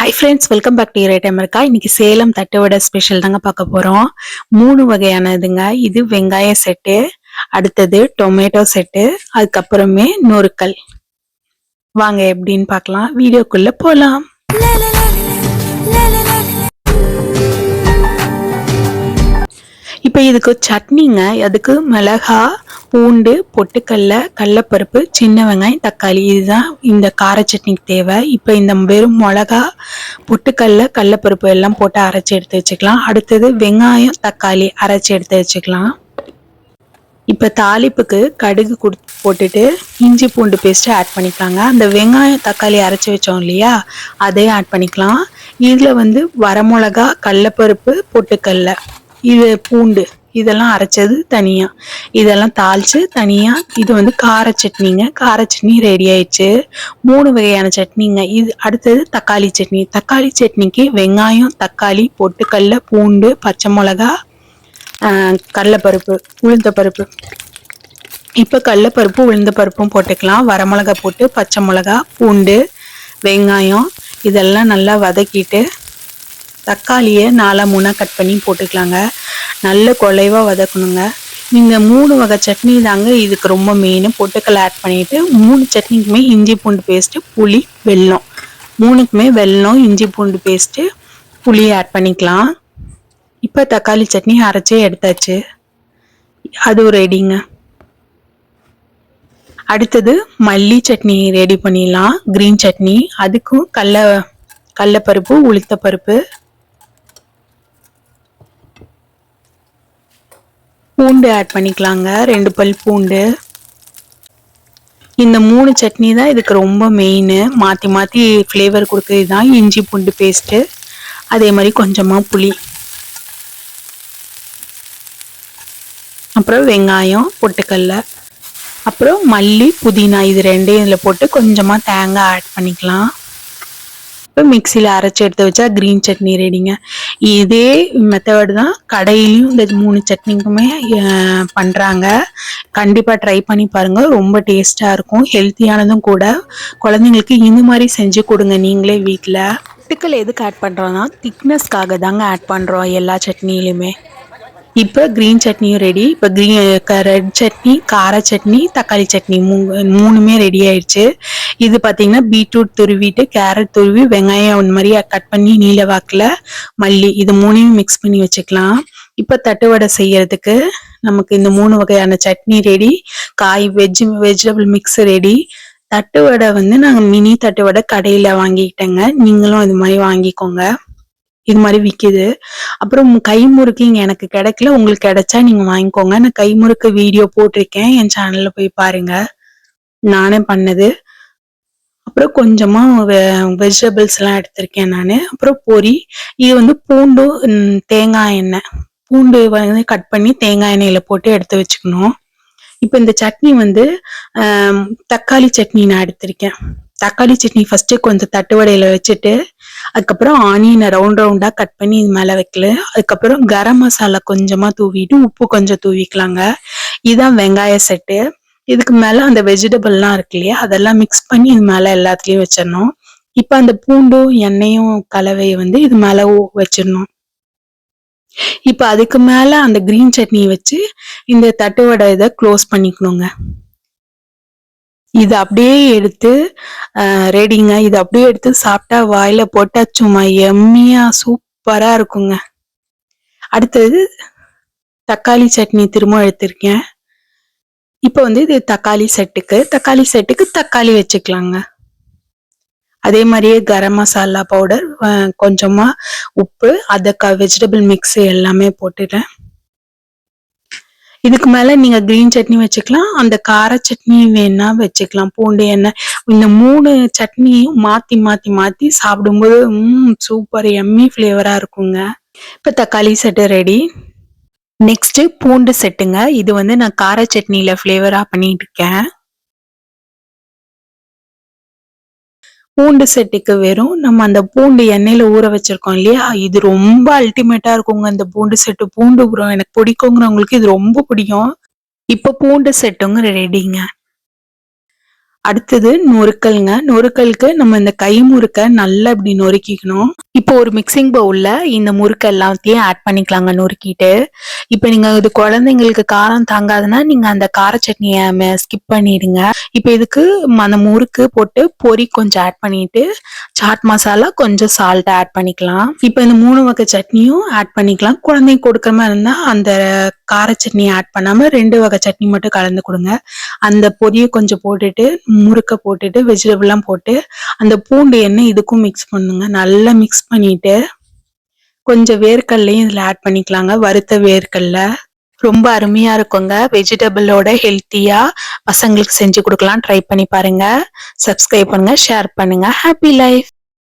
Hi friends welcome back to time இருக்கா இன்னைக்கு சேலம் தட்டுவடை special தாங்க பார்க்க போகிறோம் மூணு வகையானதுங்க. இது வெங்காய செட்டு அடுத்தது டொமேட்டோ செட்டு அதுக்கப்புறமே நொறுக்கல். வாங்க எப்படின்னு பார்க்கலாம். வீடியோக்குள்ள போகலாம் இப்போ இதுக்கு சட்னிங்க அதுக்கு மிளகா பூண்டு பொட்டுக்கல்ல கடலப்பருப்பு சின்ன வெங்காயம் தக்காளி. இதுதான் இந்த கார சட்னிக்கு தேவை. இப்போ இந்த வெறும் மிளகா பொட்டுக்கல்ல கடலப்பருப்பு எல்லாம் போட்டு அரைச்சி எடுத்து வச்சுக்கலாம். அடுத்தது வெங்காயம் தக்காளி அரைச்சி எடுத்து வச்சுக்கலாம். இப்போ தாளிப்புக்கு கடுகு கொடுத்து போட்டுட்டு இஞ்சி பூண்டு பேஸ்ட்டு ஆட் பண்ணிக்கலாங்க. அந்த வெங்காயம் தக்காளி அரைச்சி வச்சோம் இல்லையா அதையும் ஆட் பண்ணிக்கலாம். இதில் வந்து வரமிளகா கடலப்பருப்பு பொட்டுக்கல்ல இது பூண்டு. இதெல்லாம் அரைச்சது தனியாக இதெல்லாம் தாளித்து தனியாக இது வந்து கார சட்னிங்க. கார சட்னி ரெடி ஆயிடுச்சு. மூணு வகையான சட்னிங்க. இது அடுத்தது தக்காளி சட்னி. தக்காளி சட்னிக்கு வெங்காயம் தக்காளி பொட்டுக்கல்ல பூண்டு பச்சை மிளகா கடலைப்பருப்பு உளுந்த பருப்பு இப்போ கடலைப்பருப்பு உளுந்த பருப்பும் போட்டுக்கலாம். வரமிளகா போட்டு பச்சை மிளகா பூண்டு வெங்காயம் இதெல்லாம் நல்லா வதக்கிட்டு தக்காளியை நாலா மூணாக கட் பண்ணி போட்டுக்கலாங்க. நல்ல குலைவாக வதக்கணுங்க. நீங்கள் மூணு வகை சட்னி தாங்க இதுக்கு ரொம்ப மெயின் பொட்டுக்கல் ஆட் பண்ணிவிட்டு மூணு சட்னிக்குமே இஞ்சி பூண்டு பேஸ்ட்டு புளி வெல்லம். மூணுக்குமே வெல்லம் இஞ்சி பூண்டு பேஸ்ட்டு புளி ஆட் பண்ணிக்கலாம். இப்போ தக்காளி சட்னி அரைச்சே எடுத்தாச்சு. அது ரெடிங்க அடுத்தது மல்லி சட்னி ரெடி பண்ணிடலாம். க்ரீன் சட்னி. அதுக்கும் கடல கடலப்பருப்பு உளுத்தப்பருப்பு பூண்டு ஆட் பண்ணிக்கலாங்க. ரெண்டு பல் பூண்டு. இந்த மூணு சட்னி தான் இதுக்கு ரொம்ப மெயின் மாற்றி மாற்றி ஃப்ளேவர் கொடுக்குறது தான் இஞ்சி பூண்டு பேஸ்ட்டு அதே மாதிரி கொஞ்சமாக புளி. அப்புறம் வெங்காயம் பொட்டுக்கல்ல அப்புறம் மல்லி புதினா இது ரெண்டையும் இதில் போட்டு கொஞ்சமாக தேங்காய் ஆட் பண்ணிக்கலாம். இப்போ மிக்சியில் அரைச்சி எடுத்து வச்சா க்ரீன் சட்னி ரெடிங்க இதே மெத்தட் தான் கடையிலையும் இந்த மூணு சட்னிக்குமே பண்ணுறாங்க கண்டிப்பாக ட்ரை பண்ணி பாருங்கள் ரொம்ப டேஸ்ட்டாக இருக்கும். ஹெல்த்தியானதும் கூட. குழந்தைங்களுக்கு இந்த மாதிரி செஞ்சு கொடுங்க நீங்களே வீட்டில் பிக்கல் எதுக்கு ஆட் பண்ணுறோன்னா திக்னஸ்க்காக தாங்க ஆட் பண்ணுறோம் எல்லா சட்னிலையுமே இப்போ க்ரீன் சட்னியும் ரெடி இப்போ க்ரீன் ரெட் சட்னி கார சட்னி தக்காளி சட்னி மூ மூணுமே ரெடி ஆயிடுச்சு. இது பார்த்தீங்கன்னா பீட்ரூட் துருவிட்டு கேரட் துருவி வெங்காயம் இந்த மாதிரி கட் பண்ணி நீல வாக்கில் மல்லி இது மூணையும் மிக்ஸ் பண்ணி வச்சுக்கலாம். இப்போ தட்டுவடை செய்யறதுக்கு நமக்கு இந்த மூணு வகையான சட்னி ரெடி காய் வெஜ் வெஜிடபிள் மிக்ஸ் ரெடி தட்டுவடை வந்து நாங்கள் மினி தட்டுவடை கடையில் வாங்கிக்கிட்டேங்க. நீங்களும் இது மாதிரி வாங்கிக்கோங்க. இது மாதிரி விற்கிது அப்புறம் கை முறுக்கு இங்கே எனக்கு கிடைக்கல. உங்களுக்கு கிடைச்சா நீங்கள் வாங்கிக்கோங்க. நான் கை முறுக்கு வீடியோ போட்டிருக்கேன். என் சேனலில் போய் பாருங்க. நானே பண்ணது. அப்புறம் கொஞ்சமாக வெ வெஜிடபிள்ஸ் எல்லாம் எடுத்திருக்கேன் நான். அப்புறம் பொரி. இது வந்து பூண்டு தேங்காய் எண்ணெய். பூண்டு வந்து கட் பண்ணி தேங்காய் எண்ணெயில் போட்டு எடுத்து வச்சுக்கணும். இப்போ இந்த சட்னி வந்து தக்காளி சட்னி நான் எடுத்திருக்கேன். தக்காளி சட்னி ஃபர்ஸ்ட் கொஞ்சம் தட்டுவடையில வச்சுட்டு அதுக்கப்புறம் ஆனியனை ரவுண்ட் ரவுண்டா கட் பண்ணி இது மேல வைக்கல. அதுக்கப்புறம் கரம் மசாலா கொஞ்சமா தூவிட்டு உப்பு கொஞ்சம் தூவிக்கலாங்க. இதுதான் வெங்காய செட்டு. இதுக்கு மேல அந்த வெஜிடபிள்லாம் இருக்கு இல்லையா அதெல்லாம் மிக்ஸ் பண்ணி இது மேல எல்லாத்துலயும் வச்சிடணும். இப்ப அந்த பூண்டும் எண்ணெயும் கலவையை வந்து இது மேல வச்சிடணும். இப்ப அதுக்கு மேல அந்த கிரீன் சட்னி வச்சு இந்த தட்டுவடை இதை க்ளோஸ் பண்ணிக்கணுங்க. இது அப்படியே எடுத்து ரெடிங்க இது அப்படியே எடுத்து சாப்பிட்டா வாயில போட்டா சும்மா எம்மியா சூப்பரா இருக்குங்க. அடுத்தது தக்காளி சட்னி திரும்ப எடுத்திருக்கேன். இப்போ வந்து இது தக்காளி செட்டுக்கு. தக்காளி செட்டுக்கு தக்காளி வச்சுக்கலாங்க. அதே மாதிரியே கரம் மசாலா பவுடர் கொஞ்சமா உப்பு அதை வெஜிடபிள் மிக்ஸ் எல்லாமே போட்டுட்டேன். இதுக்கு மேல நீங்க கிரீன் சட்னி வச்சுக்கலாம். அந்த கார சட்னி வேணா வச்சுக்கலாம். பூண்டு எண்ணெய். இந்த மூணு சட்னியும் மாத்தி மாத்தி மாத்தி சாப்பிடும்போது உம் சூப்பர் எம்மி ஃபிளேவரா இருக்குங்க. இப்ப தக்காளி செட்டு ரெடி நெக்ஸ்ட் பூண்டு செட்டுங்க. இது வந்து நான் கார சட்னியில் ஃபிளேவரா பண்ணிட்டு இருக்கேன். பூண்டு செட்டுக்கு வெறும் நம்ம அந்த பூண்டு எண்ணெயில ஊற வச்சிருக்கோம் இல்லையா? இது ரொம்ப அல்டிமேட்டா இருக்குங்க. அந்த பூண்டு செட்டு பூண்டு உரம் எனக்கு பிடிக்குங்கிறவங்களுக்கு இது ரொம்ப பிடிக்கும். இப்போ பூண்டு செட்டுங்க ரெடிங்க அடுத்தது நொறுக்கல்ங்க. நொறுக்கலுக்கு நம்ம இந்த கை முறுக்க நல்லா இப்படி நொறுக்கிக்கணும். இப்போ ஒரு மிக்சிங் பவுல்ல இந்த முறுக்கு எல்லாத்தையும் ஆட் பண்ணிக்கலாங்க நொறுக்கிட்டு. இப்போ நீங்க இது குழந்தைங்களுக்கு காரம் தாங்காதுன்னா நீங்க அந்த கார சட்னியை ஸ்கிப் பண்ணிடுங்க. இப்போ இதுக்கு அந்த முறுக்கு போட்டு பொரி கொஞ்சம் ஆட் பண்ணிட்டு சாட் மசாலா கொஞ்சம் சால்ட் ஆட் பண்ணிக்கலாம். இப்போ இந்த மூணு வகை சட்னியும் ஆட் பண்ணிக்கலாம். குழந்தைங்க கொடுக்குற மாதிரி இருந்தா அந்த கார சட்னி ஆட் பண்ணாம ரெண்டு வகை சட்னி மட்டும் கலந்து கொடுங்க. அந்த பொடியை கொஞ்சம் போட்டுட்டு முறுக்க போட்டுட்டு வெஜிடபிள்லாம் போட்டு அந்த பூண்டு எண்ணெய் இதுக்கும் மிக்ஸ் பண்ணுங்க. நல்லா மிக்ஸ் பண்ணிட்டு கொஞ்சம் வேர்க்கல்லையும் இதில் ஆட் பண்ணிக்கலாங்க. வறுத்த வேர்க்கல்ல ரொம்ப அருமையா இருக்குங்க. வெஜிடபிளோட ஹெல்த்தியா பசங்களுக்கு செஞ்சு கொடுக்கலாம். ட்ரை பண்ணி பாருங்க. சப்ஸ்கிரைப் பண்ணுங்க. ஷேர் பண்ணுங்க. Happy life